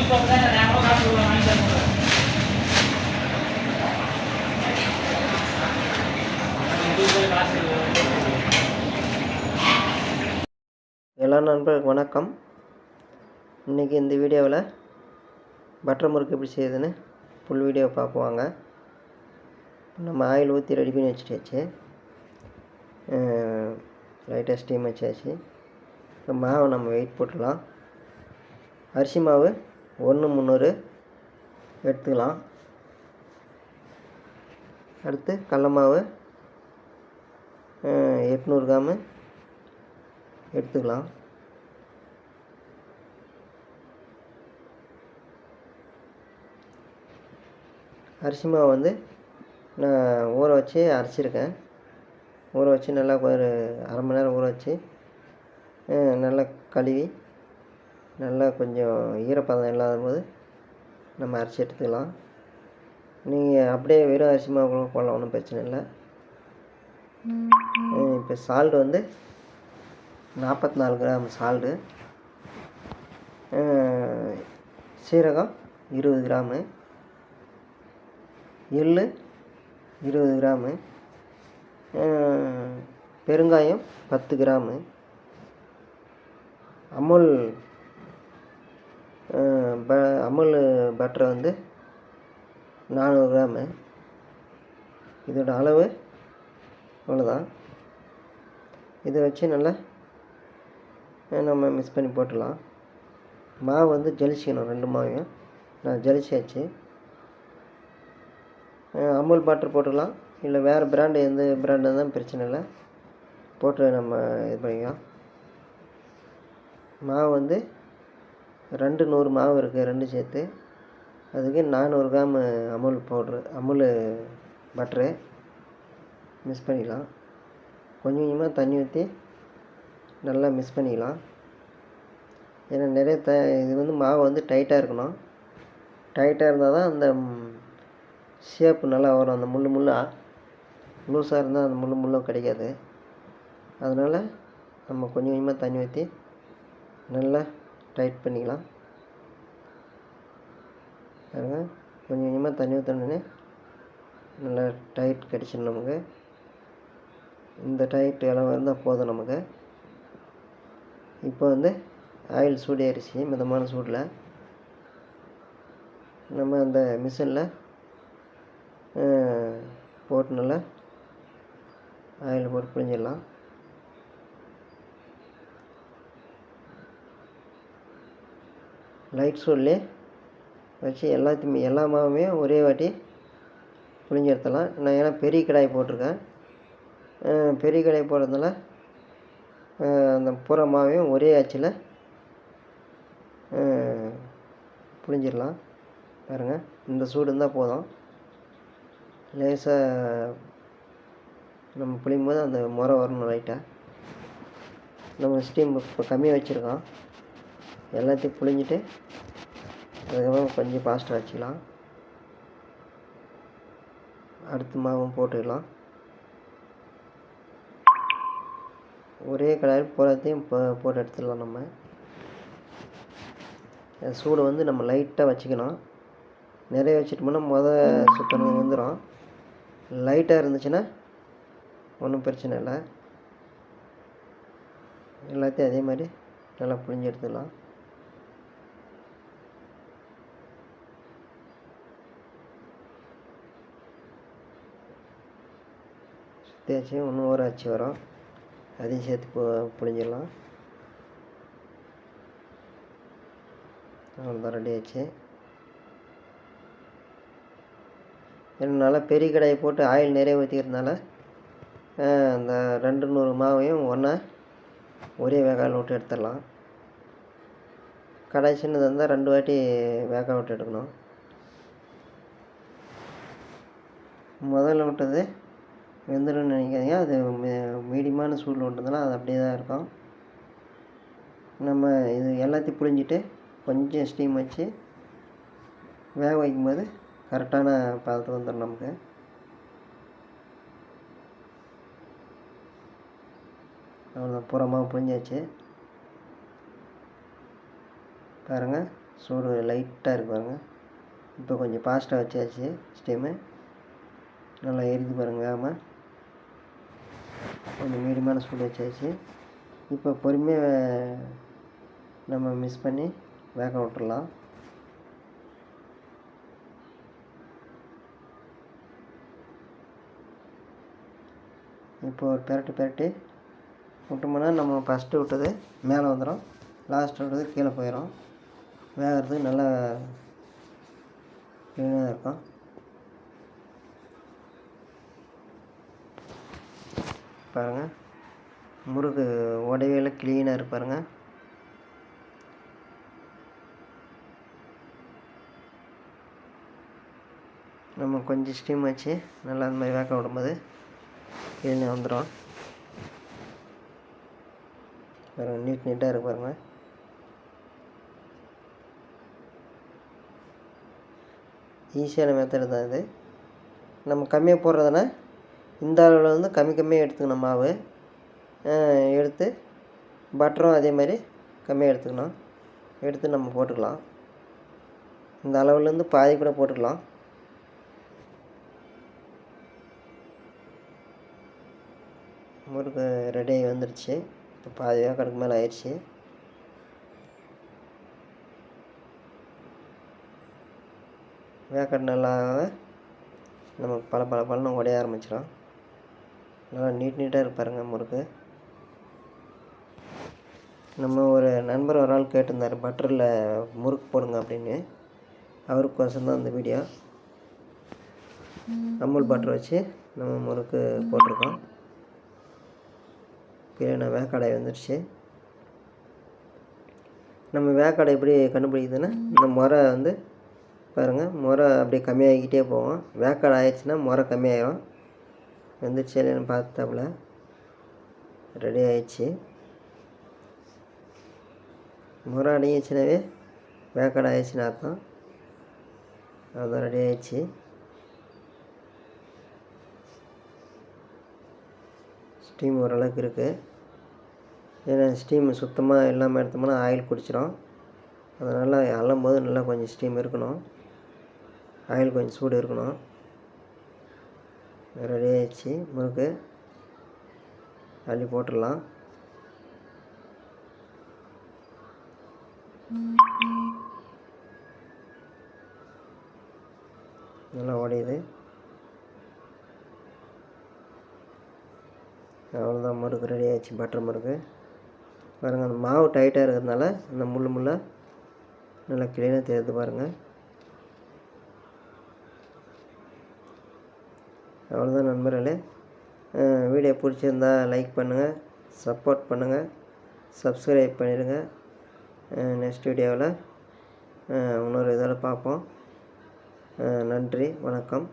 எல்லா நண்பர்களுக்கு வணக்கம். இன்றைக்கி இந்த வீடியோவில் பட்டர் முறுக்கு எப்படி செய்யுதுன்னு ஃபுல் வீடியோ பார்ப்போங்க நம்ம ஆயில் ஊற்றி ரெடி பண்ணி வச்சுட்டாச்சு. லைட்டாக ஸ்டீம் வச்சாச்சு. இப்போ மாவை நம்ம வெயிட் போட்டுடலாம். அரிசி மாவு ஒன்று முந்நூறு எடுத்துக்கலாம். அடுத்து கடலமாவு எட்நூறு கிராமு எடுத்துக்கலாம். அரிசி மாவு வந்து நான் ஊற வச்சு அரைச்சிருக்கேன். ஊற வச்சு நல்லா ஒரு அரை மணி நேரம் ஊற வச்சு நல்லா கழுவி நல்லா கொஞ்சம் ஈரப்பதம் இல்லாத போது நம்ம அரைச்சி எடுத்துக்கலாம். நீங்கள் அப்படியே வெறும் அரிசி மாவு கூட போடலாம் ஒன்றும் பிரச்சனை இல்லை. இப்போ சால்ட் வந்து நாற்பத்தி நாலு கிராம் சால்டு சீரகம் இருபது கிராமு. எள் இருபது கிராமு. பெருங்காயம் பத்து கிராமு. அமுல் ப அமுல் பட்டர் வந்து நானூறு கிராமு இதோட அளவு அவ்வளோதான் இதை வச்சு நல்லா நம்ம மிக்ஸ் பண்ணி போட்டுடலாம். மாவு வந்து ஜலிச்சிக்கணும் ரெண்டு மாவையும். நான் ஜலிச்சாச்சு. அமுல் பட்டர் போட்டுக்கலாம். இல்லை வேறு பிராண்டு எந்த பிராண்டு இருந்தாலும் பிரச்சனை இல்லை. போட்டு நம்ம இது பண்ணிக்கலாம். மாவு வந்து ரெண்டு நூறு மாவு இருக்குது ரெண்டு சேர்த்து. அதுக்கு நானூறு gram Amul powder Amul butter mix பண்ணிக்கலாம் கொஞ்சம் கொஞ்சமாக தண்ணி ஊற்றி நல்லா மிக்ஸ் பண்ணிக்கலாம் ஏன்னா நிறைய த இது வந்து மாவு வந்து டைட்டாக இருக்கணும். டைட்டாக இருந்தால் தான் அந்த ஷேப்பு நல்லா வரும். அந்த முள்ளு முள்ளாக லூஸாக இருந்தால் அந்த முள் முள்ளும் கிடைக்காது. அதனால் நம்ம கொஞ்சம் கொஞ்சமாக தண்ணி ஊற்றி நல்லா டைட் பண்ணிக்கலாம். பாருங்க கொஞ்சம் கொஞ்சமாக தண்ணி ஊற்றினோடனே நல்லா டைட் கிடச்சிடும் நமக்கு. இந்த டைட் அளவு இருந்தால் போதும் நமக்கு. இப்போ வந்து ஆயில் சூடேறிச்சு மிதமான சூடில் நம்ம அந்த மிஷினில் போட்டு நல்லா ஆயில் போட்டு புழிஞ்சிடலாம். லைட் சூட்லேயே வச்சு எல்லாத்தையுமே எல்லா மாவுமே ஒரே வாட்டி புழிஞ்சு எடுத்துடலாம். நான் ஏன்னா பெரிய கடாய் போட்டிருக்கேன். பெரிய கடாய் போடுறதுனால அந்த பூரா மாவையும் ஒரே அச்சில் புழிஞ்சிடலாம். பாருங்கள் இந்த சூடு இருந்தால் போதும். லேசாக நம்ம புளியும் போது அந்த முறை வரணும் லைட்டாக நம்ம ஸ்டீம் இப்போ கம்மியாக வச்சுருக்கோம். எல்லாத்தையும் புழிஞ்சிட்டு அதுக்கப்புறம் கொஞ்சம் ஃபாஸ்ட்டாக வச்சுக்கலாம். அடுத்த மாவும் போட்டுக்கலாம். ஒரே கடாயில் போகிறதையும் போ போட்டு எடுத்துடலாம் நம்ம. சூடு வந்து நம்ம லைட்டாக வச்சுக்கணும் நிறைய வச்சுட்டோம்னா முத சுத்தணும் வந்துடும் லைட்டாக இருந்துச்சுன்னா ஒன்றும் பிரச்சனை இல்லை. எல்லாத்தையும் அதே மாதிரி நல்லா புழிஞ்சு எடுத்துடலாம். தேய்ச்சி இன்னும் ஒரு அச்சு வரும். அதையும் சேர்த்து பு புழிஞ்சிடலாம். அவ்வளோதான் ரெடி ஆச்சு. நல்லா பெரிய கடாயை போட்டு ஆயில் நிறைய ஊற்றிக்கிறதுனால அந்த ரெண்டு நூறு மாவையும் ஒன்றா ஒரே வேகாயில் விட்டு எடுத்துடலாம். கடாய் சின்னதாக இருந்தால் ரெண்டு வாட்டி வேக விட்டு எடுக்கணும். முதல்ல விட்டது வெந்துடும் நினைக்காதீங்க. அது மீடியமான சூடில் விட்டதுனால அது அப்படியே தான் இருக்கும். நம்ம இது எல்லாத்தையும் புழிஞ்சிட்டு கொஞ்சம் ஸ்டீம் வச்சு வேக வைக்கும்போது கரெக்டான பதத்துக்கு வந்துடும் நமக்கு. அவ்வளோதான் புறமாக புழிஞ்சாச்சு. பாருங்கள் சூடு லைட்டாக இருக்கு பாருங்க. இப்போ கொஞ்சம் ஃபாஸ்ட்டாக வச்சாச்சு ஸ்டீமு நல்லா எரிஞ்சு பாருங்கள் வேகமாக கொஞ்சம் மீடியமான சூடு வச்சாச்சு. இப்போ பொறுமையாக நம்ம மிஸ் பண்ணி வேக விட்டுடலாம் இப்போ ஒரு பெரட்டு பெரட்டி விட்டோம்னா நம்ம ஃபஸ்ட்டு விட்டது மேலே வந்துடும் லாஸ்ட்டு விட்டது கீழே போயிடும் வேகிறதுக்கு நல்லா க்ளீனாக இருக்கும். பாருங்கள் முறுக்கு உடையில க்ளீனாக இருப்பாருங்க. நம்ம கொஞ்சம் ஸ்டீம் வச்சு நல்லா அந்த மாதிரி வேக்க விடும்போது க்ளீனாக வந்துடும் பாருங்கள் நீட் நீட்டாக இருக்கு பாருங்கள் ஈஸியான மெத்தடு தான் இது. நம்ம கம்மியாக போடுறதுனா இந்த அளவில் வந்து கம்மி கம்மியாக எடுத்துக்கணும் மாவு. எடுத்து பட்டரும் அதே மாதிரி கம்மியாக எடுத்துக்கணும். எடுத்து நம்ம போட்டுக்கலாம். இந்த அளவுலேருந்து பாதி கூட போட்டுக்கலாம். முறுக்கு ரெடி ஆகி வந்துடுச்சு இப்போ பாதி வேக்காடுக்கு மேலே ஆயிடுச்சு. வேக்காடு நல்லா நமக்கு பல பல பலனும் உடைய ஆரம்பிச்சிடும் நல்லா நீட் நீட்டாக இருப்பாருங்க முறுக்கு. நம்ம ஒரு நண்பர் ஒரு ஆள் கேட்டிருந்தார் பட்டரில் முறுக்கு போடுங்க அப்படின்னு. அவருக்கோசம் தான் இந்த வீடியோ அமுல் பட்டர் வச்சு நம்ம முறுக்கு போட்டிருக்கோம். கீழே நான் வேக்காடை வந்துடுச்சு நம்ம வேக்காடை எப்படி கண்டுபிடிக்குதுன்னா இந்த முறை வந்து பாருங்கள் முறை அப்படியே கம்மியாகிக்கிட்டே போவோம் வேக்காடை ஆயிடுச்சுன்னா முறை கம்மியாயிரும். வந்துடுச்சு இல்லைன்னு பார்த்தாப்புல. ரெடி ஆயிடுச்சு. முறை அடங்கிச்சுனாவே வேக்காடை ஆயிடுச்சுன்னு அர்த்தம். அதுதான் ரெடி ஆயிடுச்சு. ஸ்டீம் ஓரளவுக்கு இருக்குது ஏன்னா ஸ்டீம் சுத்தமாக இல்லாமல் எடுத்தோம்னா ஆயில் குடிச்சிடும் அதனால் அள்ளும் போது நல்லா கொஞ்சம் ஸ்டீம் இருக்கணும். ஆயில் கொஞ்சம் சூடு இருக்கணும். ரெடி முறுக்கு அள்ளி போட்டுடலாம். நல்லா உடையுது அவ்வளோதான் முறுக்கு ரெடி ஆகிடுச்சு பட்டர் முறுக்கு. பாருங்கள் அந்த மாவு டைட்டாக இருக்கிறதுனால அந்த முள் முள்ளாக நல்லா க்ளீனாக தெரியுது பாருங்கள் அவ்வளோதான் நண்பர்களே. வீடியோ பிடிச்சிருந்தா லைக் பண்ணுங்கள் சப்போர்ட் பண்ணுங்கள் சப்ஸ்கிரைப் பண்ணிடுங்க. நெக்ஸ்ட் வீடியோவில் இன்னொரு இதில் பார்ப்போம். நன்றி வணக்கம்.